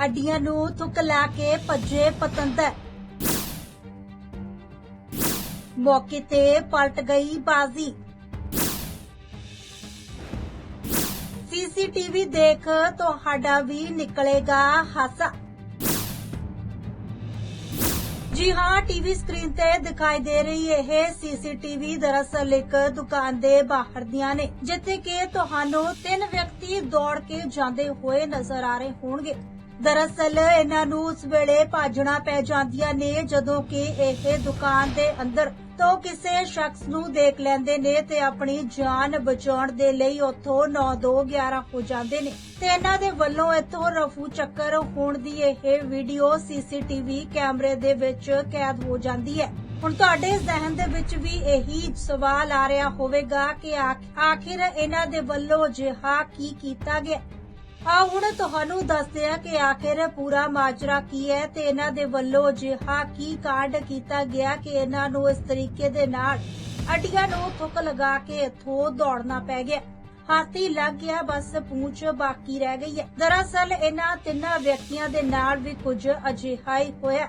ਅੱਡੀਆਂ ਨੂੰ ਥੁੱਕ ਲਾ ਕੇ ਭੱਜੇ ਪਤੰਦਰ। ਮੌਕੇ ਤੇ ਪਲਟ ਗਈ ਬਾਜ਼ੀ। ਸੀਸੀਟੀਵੀ ਦੇਖ ਤੁਹਾਡਾ ਵੀ ਨਿਕਲੇਗਾ ਹਾਸਾ। ਜੀ ਹਾਂ, ਟੀਵੀ ਸਕਰੀਨ ਤੇ ਦਿਖਾਈ ਦੇ ਰਹੀ ਇਹ ਸੀਸੀਟੀਵੀ ਦਰਅਸਲ ਇੱਕ ਦੁਕਾਨ ਦੇ ਬਾਹਰ ਦੀਆਂ ਨੇ, ਜਿੱਥੇ ਕਿ ਤੁਹਾਨੂੰ ਤਿੰਨ ਵਿਅਕਤੀ ਦੌੜ ਕੇ ਜਾਂਦੇ ਹੋਏ ਨਜ਼ਰ ਆ ਰਹੇ ਹੋਣਗੇ। ਦਰਅਸਲ ਇਹਨਾਂ ਨੂੰ ਉਸ ਵੇਲੇ ਭਾਜਣਾ ਪੈ ਜਾਂਦੀਆਂ ਨੇ ਜਦੋਂ ਕਿ ਇਹ ਦੁਕਾਨ ਦੇ ਅੰਦਰ ਤੋਂ ਕਿਸੇ ਸ਼ਖਸ ਨੂੰ ਦੇਖ ਲੈਂਦੇ ਨੇ ਤੇ ਆਪਣੀ ਜਾਨ ਬਚਾਉਣ ਦੇ ਲਈ ਉੱਥੋਂ 9-2-11 ਹੋ ਜਾਂਦੇ ਨੇ। ਤੇ ਇਹਨਾਂ ਦੇ ਵੱਲੋਂ ਇੱਥੋਂ ਰਫੂ ਚੱਕਰ ਹੋਣ ਦੀ ਇਹ ਵੀਡੀਓ ਸੀਸੀਟੀਵੀ ਕੈਮਰੇ ਦੇ ਵਿੱਚ ਕੈਦ ਹੋ ਜਾਂਦੀ ਹੈ। ਹੁਣ ਤੁਹਾਡੇ ਜ਼ਿਹਨ ਦੇ ਵਿੱਚ ਵੀ ਇਹੀ ਸਵਾਲ ਆ ਰਿਹਾ ਹੋਵੇਗਾ ਕਿ ਆਖਿਰ ਇਹਨਾਂ ਦੇ ਵੱਲੋਂ ਜਿਹਾ ਕੀ ਕੀਤਾ ਗਿਆ? ਆ ਹੁਣ ਤੁਹਾਨੂੰ ਦੱਸਦੇ ਆ ਕਿ ਆਖਿਰ ਪੂਰਾ ਮਾਜਰਾ ਕੀ ਹੈ ਤੇ ਇਹਨਾਂ ਦੇ ਵੱਲੋਂ ਜਿਹਾ ਕੀ ਕਾਂਡ ਕੀਤਾ ਗਿਆ ਕਿ ਇਹਨਾਂ ਨੂੰ ਇਸ ਤਰੀਕੇ ਦੇ ਨਾਲ ਅੱਡੀਆਂ ਨੂੰ ਥੁੱਕ ਲਗਾ ਕੇ ਇੱਥੋਂ ਦੌੜਨਾ ਪੈ ਗਿਆ। ਹਾਥੀ ਲੱਗ ਗਿਆ, ਬਸ ਪੂੰਛ ਬਾਕੀ ਰਹਿ ਗਈ ਹੈ। ਦਰਅਸਲ ਇਹਨਾਂ ਤਿੰਨਾਂ ਵਿਅਕਤੀਆਂ ਦੇ ਨਾਲ ਵੀ ਕੁਝ ਅਜਿਹਾ ਹੀ ਹੋਇਆ।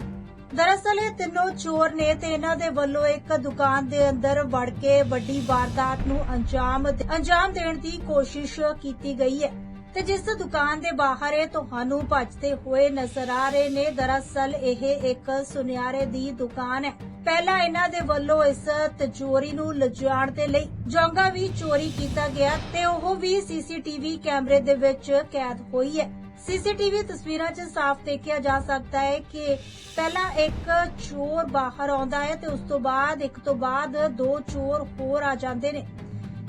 ਦਰਅਸਲ ਇਹ ਤਿੰਨੋਂ ਚੋਰ ਨੇ ਤੇ ਇਹਨਾਂ ਦੇ ਵੱਲੋਂ ਇੱਕ ਦੁਕਾਨ ਦੇ ਅੰਦਰ ਵੜ ਕੇ ਵੱਡੀ ਵਾਰਦਾਤ ਨੂੰ ਅੰਜਾਮ ਅੰਜਾਮ ਦੇਣ ਦੀ ਕੋਸ਼ਿਸ਼ ਕੀਤੀ ਗਈ ਹੈ। ਤੇ ਜਿਸ ਦੁਕਾਨ ਦੇ ਬਾਹਰ ਇਹ ਤੁਹਾਨੂੰ ਭੱਜਦੇ ਹੋਏ ਨਜ਼ਰ ਆ ਰਹੇ ਨੇ। ਦਰਅਸਲ ਇਹ ਇੱਕ ਸੁਨਿਆਰੇ ਦੀ ਦੁਕਾਨ ਹੈ। ਪਹਿਲਾਂ ਇਹਨਾਂ ਦੇ ਵੱਲੋਂ ਇਸ ਤਿਜੋਰੀ ਨੂੰ ਲਿਜਾਣ ਦੇ ਲਈ ਜੋਂਗਾ ਵੀ ਚੋਰੀ ਕੀਤਾ ਗਿਆ ਤੇ ਉਹ ਵੀ ਸੀਸੀਟੀਵੀ ਕੈਮਰੇ ਦੇ ਵਿੱਚ ਕੈਦ ਹੋਈ ਹੈ। ਸੀਸੀਟੀਵੀ ਤਸਵੀਰਾਂ 'ਚ ਸਾਫ਼ ਦੇਖਿਆ ਜਾ ਸਕਦਾ ਹੈ ਕਿ ਪਹਿਲਾਂ ਇੱਕ ਚੋਰ ਬਾਹਰ ਆਉਂਦਾ ਹੈ ਤੇ ਉਸ ਤੋਂ ਬਾਅਦ, ਇੱਕ ਤੋਂ ਬਾਅਦ ਦੋ ਚੋਰ ਹੋਰ ਆ ਜਾਂਦੇ ਨੇ।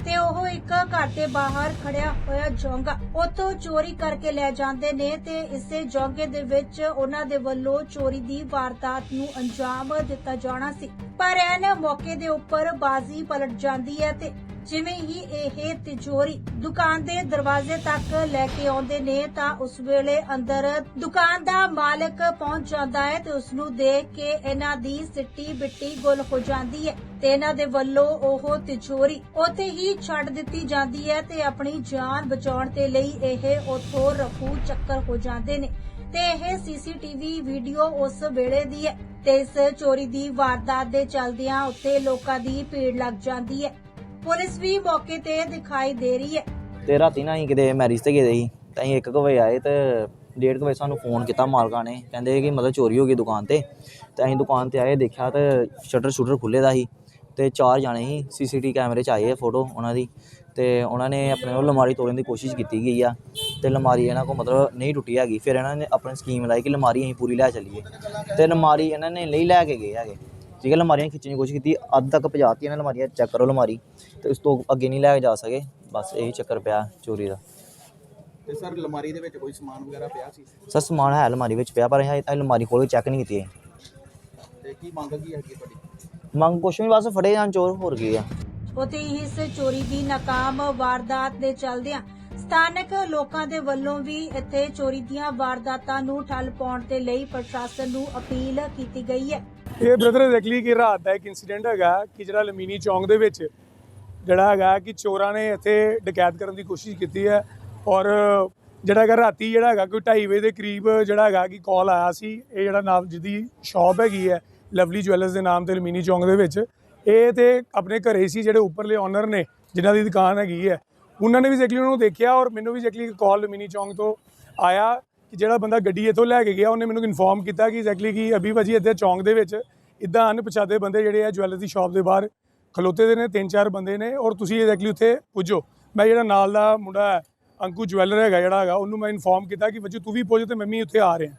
ਤੇ ਉਹ ਇੱਕ ਘਰ ਦੇ ਬਾਹਰ ਖੜਿਆ ਹੋਇਆ ਜੋਂਗਾ। ਉੱਥੋਂ ਚੋਰੀ ਕਰਕੇ ਲੈ ਜਾਂਦੇ ਨੇ ਤੇ ਇਸੇ ਜੋਂਗੇ ਦੇ ਵਿੱਚ ਉਹਨਾਂ ਦੇ ਵੱਲੋਂ ਚੋਰੀ ਦੀ ਵਾਰਦਾਤ ਨੂੰ ਅੰਜਾਮ ਦਿੱਤਾ ਜਾਣਾ ਸੀ। ਪਰ ਐਨ ਮੌਕੇ ਦੇ ਉੱਪਰ ਬਾਜ਼ੀ ਪਲਟ ਜਾਂਦੀ ਹੈ ਤੇ ਜਿਵੇਂ ਹੀ ਇਹ ਤਿਜੋਰੀ ਦੁਕਾਨ ਦੇ ਦਰਵਾਜ਼ੇ ਤੱਕ ਲੈ ਕੇ ਆਉਂਦੇ ਨੇ ਤਾਂ ਉਸ ਵੇਲੇ ਅੰਦਰ ਦੁਕਾਨ ਦਾ ਮਾਲਕ ਪਹੁੰਚ ਜਾਂਦਾ ਹੈ ਤੇ ਉਸ ਨੂੰ ਦੇਖ ਕੇ ਇਹਨਾਂ ਦੀ ਸਿੱਟੀ ਬਿੱਟੀ ਗੁੱਲ ਹੋ ਜਾਂਦੀ ਹੈ। ਤੇ ਇਹਨਾਂ ਦੇ ਵੱਲੋਂ ਉਹ ਤਿਜੋਰੀ ਉੱਥੇ ਹੀ ਛੱਡ ਦਿੱਤੀ ਜਾਂਦੀ ਹੈ ਤੇ ਆਪਣੀ ਜਾਨ ਬਚਾਉਣ ਦੇ ਲਈ ਇਹ ਉੱਥੋਂ ਰਫੂ ਚੱਕਰ ਹੋ ਜਾਂਦੇ ਨੇ। ਤੇ ਇਹ ਸੀਸੀਟੀਵੀ ਵੀਡੀਓ ਉਸ ਵੇਲੇ ਦੀ ਹੈ ਤੇ ਇਸ ਚੋਰੀ ਦੀ ਵਾਰਦਾਤ ਦੇ ਚਲਦਿਆਂ ਉੱਤੇ ਲੋਕਾਂ ਦੀ ਭੀੜ ਲੱਗ ਜਾਂਦੀ ਹੈ। ਪੁਲਿਸ ਵੀ ਮੌਕੇ ਤੇ ਦਿਖਾਈ ਦੇ ਰਹੀ ਹੈ। ਤੇ ਰਾਤੀ ਨਾ ਅਸੀਂ ਕਿਤੇ ਮੈਰਿਜ ਤੇ ਗਏ ਸੀ, ਤਾਂ ਅਸੀਂ 1 ਵਜੇ ਆਏ ਤੇ ਡੇਢ ਕੁ ਵਜੇ ਸਾਨੂੰ ਫੋਨ ਕੀਤਾ ਮਾਲਕਾਂ ਨੇ, ਕਹਿੰਦੇ ਕਿ ਮਤਲਬ ਚੋਰੀ ਹੋ ਗਈ ਦੁਕਾਨ ਤੇ। ਤੇ ਅਸੀਂ ਦੁਕਾਨ ਤੇ ਆਏ, ਦੇਖਿਆ ਤੇ ਸ਼ਟਰ ਸ਼ੂਟਰ ਖੁੱਲੇ ਦਾ ਸੀ ਤੇ ਚਾਰ ਜਾਣੇ ਸੀ, ਸੀਸੀਟੀ ਕੈਮਰੇ 'ਚ ਆਏ ਆ ਫੋਟੋ ਉਹਨਾਂ ਦੀ। ਤੇ ਉਹਨਾਂ ਨੇ ਆਪਣੇ ਉਹ ਲਮਾਰੀ ਤੋੜਨ ਦੀ ਕੋਸ਼ਿਸ਼ ਕੀਤੀ ਗਈ ਆ ਤੇ ਲਮਾਰੀ ਇਹਨਾਂ ਕੋ ਮਤਲਬ ਨਹੀਂ ਟੁੱਟੀ ਹੈਗੀ। ਫਿਰ ਇਹਨਾਂ ਨੇ ਆਪਣੀ ਸਕੀਮ ਲਾਈ ਕਿ ਲਮਾਰੀ ਅਸੀਂ ਪੂਰੀ ਲੈ ਚੱਲੀਏ। ਤੇ ਲਮਾਰੀ ਇਹਨਾਂ ਨੇ ਨਹੀਂ ਲੈ ਕੇ ਗਏ ਹੈਗੇ। ਠੀਕ ਹੈ ਲਮਾਰੀਆਂ ਖਿੱਚਣ ਦੀ ਕੋਸ਼ਿਸ਼ ਕੀਤੀ, ਅੱਧ ਤੱਕ ਪਹੁੰਚਾਤੀ ਇਹਨਾਂ ਲਮਾਰੀਆਂ ਚੈੱਕ ਕਰੋ ਲਮਾਰੀ ਤੇ ਉਸ ਤੋਂ ਅੱਗੇ ਨਹੀਂ ਲੈ ਕੇ ਜਾ ਸਕੇ। ਬਸ ਇਹੀ ਚੱਕਰ ਪਿਆ ਚੋਰੀ ਦਾ। ਤੇ ਸਰ ਅਲਮਾਰੀ ਦੇ ਵਿੱਚ ਕੋਈ ਸਮਾਨ ਵਗੈਰਾ ਪਿਆ ਸੀ? ਸਰ ਸਮਾਨ ਹੈ ਅਲਮਾਰੀ ਵਿੱਚ ਪਿਆ ਪਰ ਇਹ ਇਹ ਅਲਮਾਰੀ ਖੋਲ ਕੇ ਚੈੱਕ ਨਹੀਂ ਕੀਤੀ ਹੈ। ਤੇ ਕੀ ਮੰਗ ਕੀ ਹੈਗੀ ਤੁਹਾਡੀ? ਮੰਗ ਕੁਛ ਵੀ ਬਸ ਫੜੇ ਜਾਣ ਚੋਰ ਹੋਰ ਕੀ ਆ। ਉਤੇ ਹੀ ਇਸ ਚੋਰੀ ਦੀ ਨਾਕਾਮ ਵਾਰਦਾਤ ਦੇ ਚੱਲਦਿਆਂ ਸਥਾਨਕ ਲੋਕਾਂ ਦੇ ਵੱਲੋਂ ਵੀ ਇੱਥੇ ਚੋਰੀ ਦੀਆਂ ਵਾਰਦਾਤਾਂ ਨੂੰ ਠੱਲ ਪਾਉਣ ਦੇ ਲਈ ਪ੍ਰਸ਼ਾਸਨ ਨੂੰ ਅਪੀਲ ਕੀਤੀ ਗਈ ਹੈ। ਇਹ ਬ੍ਰਦਰ ਐਗਜ਼ੈਕਟਲੀ ਕਿ ਰਾਤ ਦਾ ਇੱਕ ਇਨਸੀਡੈਂਟ ਹੈਗਾ ਕਿ ਜਿਹੜਾ ਲਮੀਨੀ ਚੌਂਕ ਦੇ ਵਿੱਚ ਜਿਹੜਾ ਹੈਗਾ ਕਿ ਚੋਰਾਂ ਨੇ ਇੱਥੇ ਡਕੈਤ ਕਰਨ ਦੀ ਕੋਸ਼ਿਸ਼ ਕੀਤੀ ਹੈ। ਔਰ ਜਿਹੜਾ ਹੈਗਾ ਰਾਤੀ ਜਿਹੜਾ ਹੈਗਾ ਕੋਈ 2:30 ਵਜੇ ਦੇ ਕਰੀਬ ਜਿਹੜਾ ਹੈਗਾ ਕਿ ਕਾਲ ਆਇਆ ਸੀ, ਇਹ ਜਿਹੜਾ ਨਾਮ ਜਿਹਦੀ ਸ਼ਾਪ ਹੈਗੀ ਹੈ ਲਵਲੀ ਜੁਐਲਰਸ ਦੇ ਨਾਮ ਤੇ ਲਮੀਨੀ ਚੌਂਕ ਦੇ ਵਿੱਚ, ਇਹ ਤੇ ਆਪਣੇ ਘਰੇ ਸੀ ਜਿਹੜੇ ਉੱਪਰਲੇ ਓਨਰ ਨੇ, ਜਿਨ੍ਹਾਂ ਦੀ ਦੁਕਾਨ ਹੈਗੀ ਹੈ। ਉਹਨਾਂ ਨੇ ਵੀ ਐਗਜ਼ੈਕਟਲੀ ਉਹਨੂੰ ਦੇਖਿਆ ਔਰ ਮੈਨੂੰ ਵੀ ਐਗਜ਼ੈਕਟਲੀ ਕਾਲ ਲਮੀਨੀ ਚੌਂਕ ਤੋਂ ਆਇਆ ਕਿ ਜਿਹੜਾ ਬੰਦਾ ਗੱਡੀ ਇੱਥੋਂ ਲੈ ਕੇ ਗਿਆ, ਉਹਨੇ ਮੈਨੂੰ ਇਨਫੋਰਮ ਕੀਤਾ ਕਿ ਐਗਜ਼ੈਕਟਲੀ ਕਿ ਅਭੀ ਭਾਜੀ ਇੱਥੇ ਚੌਂਕ ਦੇ ਵਿੱਚ ਇਦਾਂ ਅਣਪਛਾਤੇ ਬੰਦੇ ਜਿਹੜੇ ਆ ਜੁਐਲਰ ਦੀ ਸ਼ਾਪ ਦੇ ਬਾਹਰ ਖਲੋਤੇ ਦੇ ਨੇ, ਤਿੰਨ ਚਾਰ ਬੰਦੇ ਨੇ, ਔਰ ਤੁਸੀਂ ਐਗਜ਼ੈਕਟਲੀ ਉੱਥੇ ਪੁੱਜੋ। ਮੈਂ ਜਿਹੜਾ ਨਾਲ ਦਾ ਮੁੰਡਾ ਅੰਕੂ ਜਵੈਲਰ ਹੈਗਾ ਜਿਹੜਾ ਹੈਗਾ, ਉਹਨੂੰ ਮੈਂ ਇਨਫੋਰਮ ਕੀਤਾ ਕਿ ਬੱਚੇ ਤੂੰ ਵੀ ਪੁੱਜ ਤੇ ਮੈਂ ਵੀ ਉੱਥੇ ਆ ਰਿਹਾ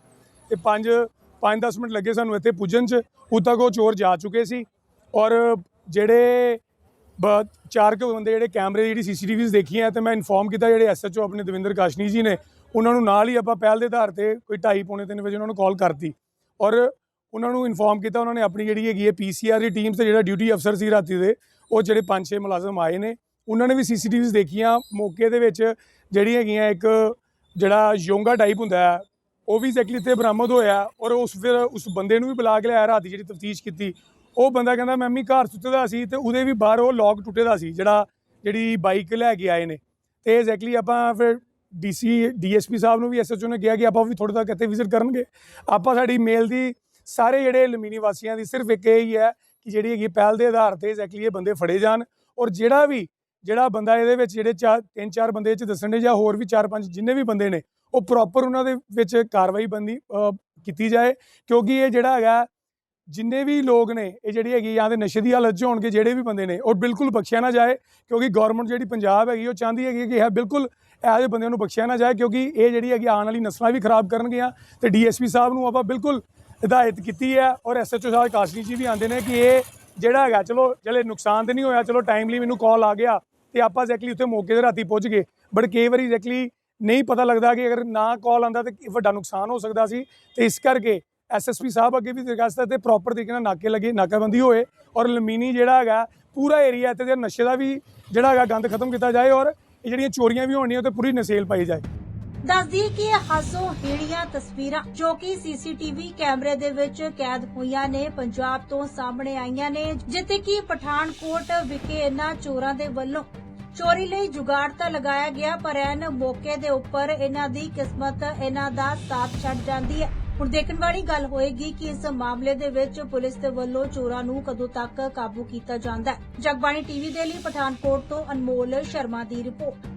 ਤੇ 5 5-10 ਮਿੰਟ ਲੱਗੇ ਸਾਨੂੰ ਇੱਥੇ ਪੁੱਜਣ 'ਚ, ਉਦੋਂ ਤੱਕ ਉਹ ਚੋਰ ਜਾ ਚੁੱਕੇ ਸੀ ਔਰ ਜਿਹੜੇ ਬ- ਚਾਰ ਕੁ ਬੰਦੇ ਜਿਹੜੇ ਕੈਮਰੇ ਦੀ ਜਿਹੜੀ ਸੀਸੀਟੀਵੀਜ਼ ਦੇਖੀਆਂ ਤੇ ਮੈਂ ਇਨਫੋਰਮ ਕੀਤਾ ਜਿਹੜੇ ਐਸਐਚਓ ਆਪਣੇ ਦਵਿੰਦਰ ਕਾਸ਼ਨੀ ਜੀ ਨੇ, ਉਹਨਾਂ ਨੂੰ ਨਾਲ ਹੀ ਆਪਾਂ ਪਹਿਲ ਦੇ ਆਧਾਰ ਤੇ ਕੋਈ 2:30 ਪੌਣੇ 3 ਵਜੇ ਉਹਨਾਂ ਨੂੰ ਕਾਲ ਕਰਤੀ ਔਰ ਉਹਨਾਂ ਨੂੰ ਇਨਫੋਰਮ ਕੀਤਾ, ਉਹਨਾਂ ਨੇ ਆਪਣੀ ਜਿਹੜੀ ਹੈਗੀ ਹੈ ਪੀਸੀਆਰ ਦੀ ਟੀਮ ਤੇ ਜਿਹੜਾ ਡਿਊਟੀ ਅਫਸਰ ਸੀ ਰਾਤੀ ਦੇ, ਉਹ ਜਿਹੜੇ 5-6 ਮੁਲਾਜ਼ਮ ਆਏ ਨੇ ਉਹਨਾਂ ਨੇ ਵੀ ਸੀਸੀਟੀਵੀਜ਼ ਦੇਖੀਆਂ। ਮੌਕੇ ਦੇ ਵਿੱਚ ਜਿਹੜੀ ਹੈਗੀਆਂ, ਇੱਕ ਜਿਹੜਾ ਯੋਂਗਾ ਟਾਈਪ ਹੁੰਦਾ ਹੈ, ਉਹ ਵੀ ਐਗਜ਼ੈਕਟਲੀ ਇੱਥੇ ਬਰਾਮਦ ਹੋਇਆ ਔਰ ਉਸ ਫਿਰ ਉਸ ਬੰਦੇ ਨੂੰ ਵੀ ਬੁਲਾ ਕੇ ਲਿਆ ਰਾਤ ਦੀ ਜਿਹੜੀ ਤਫਤੀਸ਼ ਕੀਤੀ। ਉਹ ਬੰਦਾ ਕਹਿੰਦਾ, ਮੈਂ ਵੀ ਘਰ ਸੁੱਤੇ ਦਾ ਸੀ ਤੇ ਉਹਦੇ ਵੀ ਬਾਹਰ ਉਹ ਲੌਕ ਟੁੱਟੇ ਦਾ ਸੀ, ਜਿਹੜਾ ਜਿਹੜੀ ਬਾਈਕ ਲੈ ਕੇ ਆਏ ਨੇ। ਤੇ ਐਗਜ਼ੈਕਟਲੀ ਆਪਾਂ ਫਿਰ ਡੀਸੀ ਡੀਐਸਪੀ ਸਾਹਿਬ ਨੂੰ ਵੀ ਐਸਐਚਓ ਨੇ ਕਿਹਾ ਕਿ ਆਪਾਂ ਵੀ ਥੋੜੇ ਤੱਕ ਇੱਥੇ ਵਿਜ਼ਿਟ ਕਰਨਗੇ। ਆਪਾਂ ਸਾਡੀ ਮੇਲ ਦੀ ਸਾਰੇ ਜਿਹੜੇ ਲਮੀਨੀ ਵਾਸੀਆਂ ਦੀ ਸਿਰਫ ਇੱਕ ਇਹ ਹੀ ਹੈ ਕਿ ਜਿਹੜੀ ਹੈਗੀ ਪਹਿਲ ਦੇ ਆਧਾਰ ਤੇ ਐਗਜ਼ੈਕਟਲੀ ਇਹ ਬੰਦੇ ਫੜੇ ਜਾਣ ਔਰ ਜਿਹੜਾ ਵੀ ਜਿਹੜਾ ਬੰਦਾ ਇਹਦੇ ਵਿੱਚ ਜਿਹੜੇ ਚਾਰ, ਤਿੰਨ ਚਾਰ ਬੰਦੇ ਇਹ ਚ ਦੱਸਣ ਦੇ ਜਾਂ ਹੋਰ ਵੀ ਚਾਰ ਪੰਜ ਜਿੰਨੇ ਵੀ ਬੰਦੇ ਨੇ, ਉਹ ਪ੍ਰੋਪਰ ਉਹਨਾਂ ਦੇ ਵਿੱਚ ਕਾਰਵਾਈ ਬੰਦੀ ਕੀਤੀ ਜਾਏ, ਕਿਉਂਕਿ ਇਹ ਜਿਹੜਾ ਹੈਗਾ, ਜਿੰਨੇ ਵੀ ਲੋਕ ਨੇ, ਇਹ ਜਿਹੜੀ ਹੈਗੀ ਜਾਂ ਤੇ ਨਸ਼ੇ ਦੀ ਹਾਲਤ 'ਚ ਹੋਣਗੇ, ਜਿਹੜੇ ਵੀ ਬੰਦੇ ਨੇ, ਉਹ ਬਿਲਕੁਲ ਬਖਸ਼ਿਆ ਨਾ ਜਾਏ, ਕਿਉਂਕਿ ਗਵਰਨਮੈਂਟ ਜਿਹੜੀ ਪੰਜਾਬ ਹੈਗੀ, ਉਹ ਚਾਹੁੰਦੀ ਹੈਗੀ ਕਿ ਇਹ ਬਿਲਕੁਲ ਇਹੋ ਜਿਹੇ ਬੰਦਿਆਂ ਨੂੰ ਬਖਸ਼ਿਆ ਨਾ ਜਾਏ, ਕਿਉਂਕਿ ਇਹ ਜਿਹੜੀ ਹੈਗੀ ਆਉਣ ਵਾਲੀ ਨਸਲਾਂ ਵੀ ਖਰਾਬ ਕਰਨਗੀਆਂ, ਤੇ ਡੀਐਸਪੀ ਸਾਹਿਬ ਨੂੰ ਆਪਾਂ ਬਿਲਕੁਲ ਹਦਾਇਤ ਕੀਤੀ ਹੈ, ਔਰ ਐਸਐਚਓ ਸਾਹਿਬ, ਕਾਸ਼ਨੀ ਜੀ ਵੀ ਆਂਦੇ ਨੇ ਕਿ ਇਹ ਜਿਹੜਾ ਹੈਗਾ, ਚਲੋ, ਚਲੇ ਨੁਕਸਾਨ ਤੇ ਨਹੀਂ ਹੋਇਆ, ਚਲੋ ਟਾਈਮਲੀ ਮੈਨੂੰ ਕਾਲ ਆ ਗਿਆ ਤੇ ਆਪਾਂ ਐਗਜ਼ੈਕਟਲੀ ਉੱਥੇ ਮੌਕੇ ਤੇ ਰਾਤੀ ਪਹੁੰਚ ਗਏ। ਬਟ ਕਈ ਵਾਰੀ ਐਗਜ਼ੈਕਟਲੀ ਨਹੀਂ ਪਤਾ ਲੱਗਦਾ ਕਿ ਅਗਰ ਨਾ ਕਾਲ ਆਂਦਾ ਤੇ ਵੱਡਾ ਨੁਕਸਾਨ ਹੋ ਸਕਦਾ ਸੀ। ਤੇ ਇਸ ਕਰਕੇ ਐਸਐਸਪੀ ਸਾਹਿਬ ਅੱਗੇ ਵੀ ਦਰਖਾਸਤ ਹੈ ਤੇ ਪ੍ਰੋਪਰ ਤਰੀਕੇ ਨਾਲ ਨਾਕੇ ਲੱਗੇ, ਨਾਕਾਬੰਦੀ ਹੋਏ ਔਰ ਲਮੀਨੀ ਜਿਹੜਾ ਹੈਗਾ, ਪੂਰਾ ਏਰੀਆ ਇੱਥੇ ਦੇ ਨਸ਼ੇ ਦਾ ਵੀ ਜਿਹੜਾ ਹੈਗਾ ਗੰਦ ਖਤਮ ਕੀਤਾ ਜਾਏ ਔਰ ਇਹ ਜਿਹੜੀਆਂ ਚੋਰੀਆਂ ਵੀ ਹੋਣੀਆਂ ਤੇ ਪੂਰੀ ਨਸੇਲ ਪਾਈ ਜਾਏ। ਦੱਸਦੀ ਕਿ ਹਾਸੋ ਹੀੜੀਆਂ ਤਸਵੀਰਾਂ ਜੋ ਕਿ ਸੀਸੀਟੀਵੀ ਕੈਮਰੇ ਦੇ ਵਿੱਚ ਕੈਦ ਹੋਈਆਂ ਨੇ, ਪੰਜਾਬ ਤੋਂ ਸਾਹਮਣੇ ਆਈਆਂ ਨੇ। ਜਿੱਥੇ ਕਿ ਪਠਾਨਕੋਟ ਵਿਖੇ ਇਹਨਾਂ ਚੋਰਾਂ ਦੇ ਵੱਲੋਂ ਚੋਰੀ ਲਈ ਜੁਗਾੜ ਤਾਂ ਲਗਾਇਆ ਗਿਆ, ਪਰ ਐਨ ਮੌਕੇ ਦੇ ਉੱਪਰ ਇਹਨਾਂ ਦੀ ਕਿਸਮਤ ਇਹਨਾਂ ਦਾ ਸਾਥ ਛੱਡ ਜਾਂਦੀ ਹੈ। ਹੁਣ ਦੇਖਣ ਵਾਲੀ ਗੱਲ ਹੋਏਗੀ ਕਿ ਇਸ ਮਾਮਲੇ ਦੇ ਵਿੱਚ ਪੁਲਿਸ ਦੇ ਵੱਲੋਂ ਚੋਰਾਂ ਨੂੰ ਕਦੋਂ ਤੱਕ ਕਾਬੂ ਕੀਤਾ ਜਾਂਦਾ ਹੈ। ਜਗਬਾਣੀ ਟੀਵੀ ਦੇ ਲਈ ਪਠਾਨਕੋਟ ਤੋਂ ਅਨਮੋਲ ਸ਼ਰਮਾ ਦੀ ਰਿਪੋਰਟ।